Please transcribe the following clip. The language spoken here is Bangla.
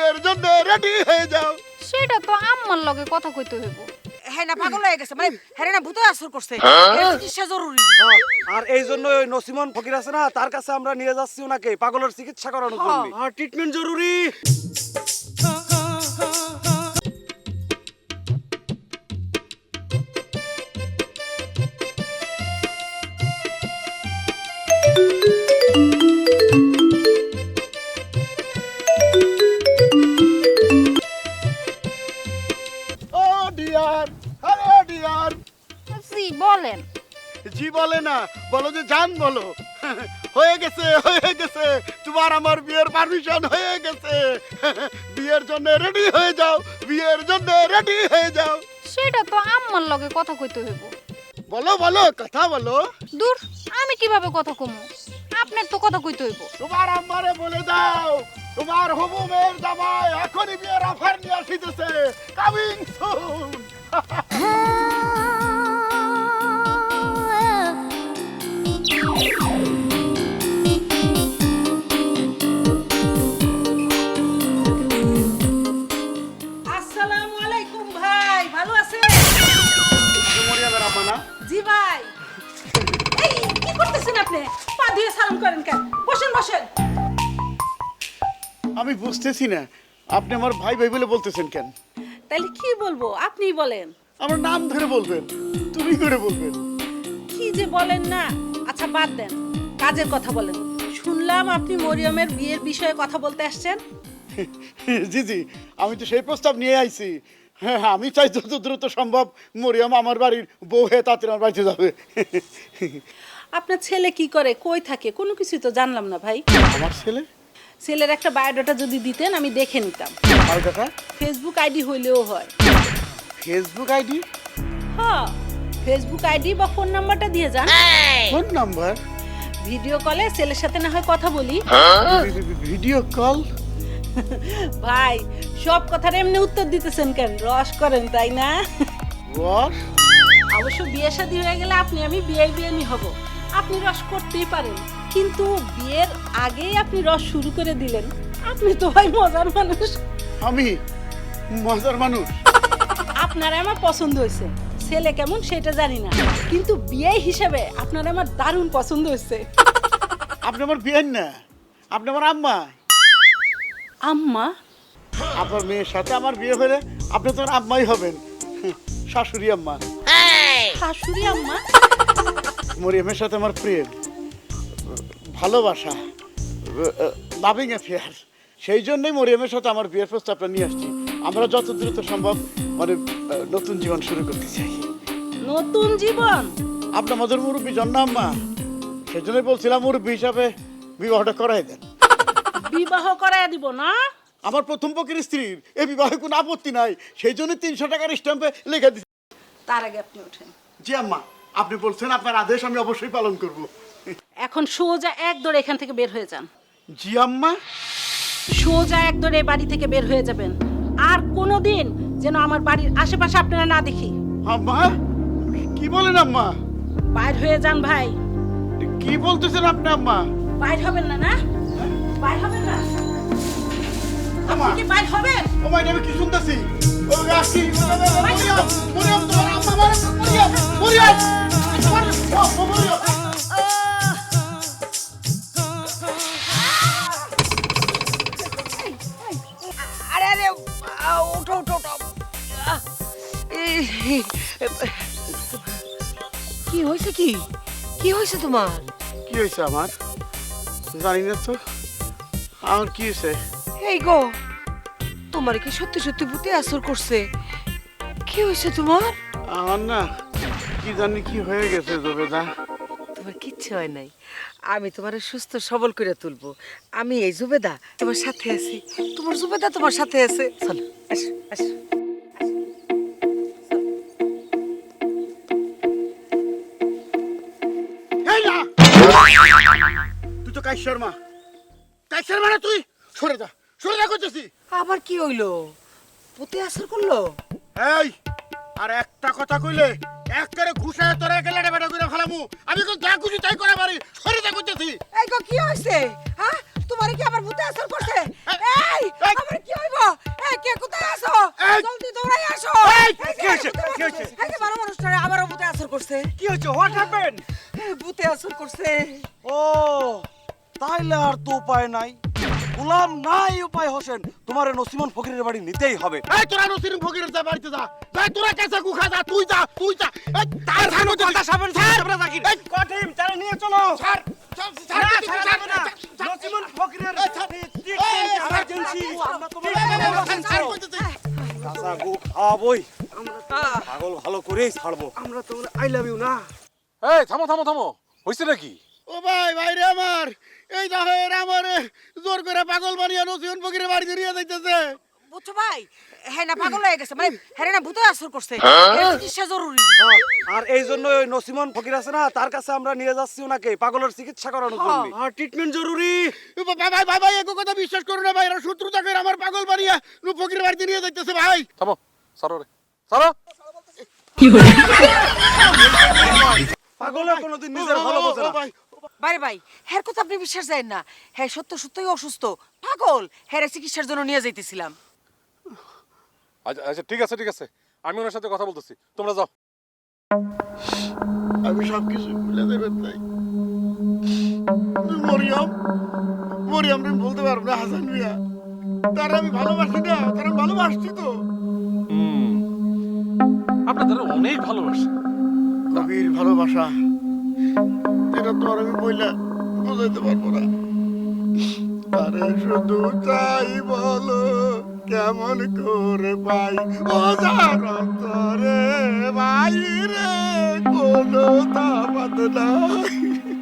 বিয়ের জন্য রেডি হয়ে যাও। সেটা তো আম্মার লগে কথা কইতে হইব। হ্যাঁ না পাগল হয়ে গেছে। মানে হ্যাঁ না ভূত আসর করছে। চিকিৎসা জরুরি। হ্যাঁ, আর এই জন্য ওই নসিমন ফকির আছে না তার কাছে আমরা নিয়ে যাচ্ছি ওনাকে পাগলের চিকিৎসা করানোর জন্য। আর ট্রিটমেন্ট জরুরি। বলো যে জান বলো। হয়ে গেছে হয়ে গেছে। তোমার আমার বিয়ের পারমিশন হয়ে গেছে। বিয়ের জন্য রেডি হয়ে যাও বিয়ের জন্য রেডি হয়ে যাও। সেটা তো আম্মার লগে কথা কইতে হইব। বলো বলো কথা বলো। দূর আমি কীভাবে কথা কমু? আপনার তো কথা কইতে হইব। তোমার আম্মারে বলে দাও তোমার হবু মেয়ের জামাই এখনই বিয়ের অফার নিয়ে আসিতেছে। কামিং সুন আলাইকুম ভাই ভালো আছেন? না? জি ভাই। এই কি করতেছেন আপনি? পা দিয়ে সালাম করেন কেন? বসেন বসেন। আমি বুঝতেছি না আপনি আমার ভাই ভাই বলে বলতেছেন কেন? তাহলে কি বলব? আপনিই বলেন। আমার নাম ধরে বলবেন তুমি করে বলবেন। কি যে বলেন না? আচ্ছা বাদ দেন। কাজের কথা বলেন। শুনলাম আপনি মরিয়মের বিয়ের বিষয়ে কথা বলতে আসছেন। জি জি আমি তো সেই প্রস্তাব নিয়ে আইছি। হ্যাঁ আমি চাই যত দ্রুত সম্ভব মরিয়াম আমার বাড়ির বউ হয়ে তাতে আমার বাড়িতে যাবে। আপনার ছেলে কি করে? কই থাকে? কোনো কিছু তো জানলাম না ভাই। আমার ছেলে? ছেলের একটা বায়োডাটা যদি দিতেন আমি দেখে নিতাম। আর কথা ফেসবুক আইডি হইলেও হয়। Facebook ID? হ্যাঁ ফেসবুক আইডি বা ফোন নাম্বারটা দিয়ে যান। Phone number? ভিডিও কলে ছেলের সাথে না হয় কথা বলি। Video call? ভাই সব কথার এমনি উত্তর দিতেছেন কেন? রস করেন তাই না? রস? অবশ্য বিয়ে শাদী হয়ে গেলে আপনি আমি বিয়ে বিয়ে হব। আপনি রস করতেই পারেন। কিন্তু বিয়ের আগেই আপনি রস শুরু করে দিলেন। আপনি তো ভাই মজার মানুষ। আমি মজার মানুষ? আপনার আমার পছন্দ হয়েছে। ছেলে কেমন সেটা জানি না। কিন্তু বিয়ে হিসেবে আপনার আমার দারুণ পছন্দ হয়েছে। আপনি আমার বিয়েন না। আপনি আমার আম্মা। আম্মা? আপনার মেয়ের সাথে আমার বিয়ে হলে আপনি তো আমার আম্মাই হবেন। শাশুড়ি আম্মা। শাশুড়ি আম্মা? মরিয়মের সাথে আমার প্রেম ভালোবাসা লাভিং অ্যাফেয়ার সেই জন্যই মরিয়মের সাথে আমার বিয়ের প্রস্তাবটা নিয়ে আসছি। আমরা যত দ্রুত সম্ভব মানে নতুন জীবন শুরু করতে চাই। নতুন জীবন? আপনার আমাদের মুরব্বী জন্ম আম্মা। সেই জন্যই বলছিলাম মুরব্বী হিসাবে বিবাহটা করাই দেন। বিবাহ করায় দিব না? আমার প্রথম পক্ষের স্ত্রীর এই বিবাহে কোনো আপত্তি নাই। সেই জন্য তিনশো টাকার স্ট্যাম্পে লিখে দিচ্ছি তার আগে আপনি ওঠেন। জি আম্মা আপনি বলছেন আপনার আদেশ আমি অবশ্যই পালন করব। এখন সোজা এক দৌড়ে এখান থেকে বের হয়ে যান। জি আম্মা। সোজা এক দৌড়ে এ বাড়ি থেকে বের হয়ে যাবেন। আর কোনোদিন যেন আমার বাড়ির আশেপাশে আপনারা না দেখি। আম্মা কি বলেন আম্মা? বাইর হয়ে যান ভাই। কি বলতেছেন আপনি আম্মা? বাইর হবেন না না? বাইর হবেন না? আম্মা কি বাইর হবেন? ও মাই আমি কি শুনতেছি? ও রাখি মরিয়ম মরিয়ম তোমার আম্মা মারে মরিয়ম মরিয়ম তোমার ও ও, আরে আরে আ, ওঠো ওঠো ওঠো। আহ, এই, কি হয়েছে কি? কি হয়েছে তোমার? কি হয়েছে আমার? জানি না তো। আমার কি হয়েছে এই গো তোমার কি সত্যি সত্যি ভূতে আসর করছে? কি হয়েছে তোমার? আমার না কি জানি কি হয়ে গেছে জবেদা। তোমার কিচ্ছু হয় নাই। আমি তোমার সুস্থ সবল করে তুলবো। আমি এই জুবেদা তোমার সাথে আছি। তোমার জুবেদা তোমার সাথে আছে। চলো আসো আসো। তুই তো কাইশ শর্মা। তুই? সরে যা সরে যা করতেছি আবার কি হইল? পুতে আসর করল? এই আর একটা কথা কইলে একবারে ঘুষায় তোরে গেলে বেটা করে ফেলামু। আমি কোন যা খুশি তাই করে পারি সরে যা করতেছি এই গো কি হইছে? হ্যাঁ? তোমারে কি আবার ভূতে আসর করছে? এই আমার কি হইব? এই কে কোথায় আসো জলদি দৌড়াই আসো। এই কি হইছে? কি হইছে? এই বারো মানুষটারে আবারও ভূতে আসর করছে। কি হইছে? হোয়াট হ্যাপেন ভূতে আসর করছে। ও তাইলে আর তো উপায় নাই। গোলাম নাই উপায় হোসেন। তোমার নসিমন ফকিরের বাড়ি নিতেই হবে। এই তোরা নসির ফকিরের যা বাড়িতে যা। যাই তোরা কাছে গুখা যা তুই যা তুই যা। এই তার সামনে কথা সাবেন স্যার আমরা থাকি কঠিন তারা নিয়ে চলো। স্যার স্যার স্যার নসিমন ফকিরের emergency। কাঁচা গু খাওয়াবই। পাগল ভালো করেই ছাড়বো। আমরা তো আই লাভ ইউ না। এই থামো থামো থামো। হয়েছে নাকি? ও ভাই ভাই রে আমার এই দেখো এরা আমার জোর করে পাগল বানিয়ে নসিহন ফকিরের বাড়িতে নিয়ে যাইতেছে। বুঝছ ভাই হ্যাঁ না পাগল হয়ে গেছে মানে হ্যাঁ না ভূতে আসর করছে। এর চিকিৎসা জরুরি। হ্যাঁ, আর এই জন্য ওই নসিমন ফকির আছে না তার কাছে আমরা নিয়ে যাচ্ছি ওনাকে পাগলের চিকিৎসা করানোর জন্য। আর ট্রিটমেন্ট জরুরি। ভাই ভাই ভাই ভাই এগো কথা বিশ্বাস করো না ভাই এরা শত্রুতা করে আমার পাগল বানিয়ে ফকিরের বাড়িতে নিয়ে যাইতেছে ভাই। থামো সারো রে। সারো। পাগলের কোনোদিন নিজের ভালো বোঝে না। ভাই বাইরে ভাই হ্যার কথা আপনি বিশ্বাস যায় না। হ্যাঁ সত্য সত্যই অসুস্থ। পাগল! হ্যাঁ চিকিৎসার জন্য নিয়ে যাইতেছিলাম। আচ্ছা আচ্ছা ঠিক আছে ঠিক আছে। আমি ওনার সাথে কথা বলতেছি। তোমরা যাও। আমি সব কিছু ভুলে দেবেন তাই মরিয়ম মরিয়ম রে বলতে পারব না হাসান মিয়া। তার আমি ভালোবাসি না তার আমি ভালোবাসছি তো। হুম। আপনাদের অনেক ভালোবাসে গভীর ভালোবাসা। এটা তো আমি বইলা বোঝাইতে পারব না। আরে শুধু চাই বলো, কেমন করে পাই? অজার অন্তরে বাইরে কোনো তাপাত নাই।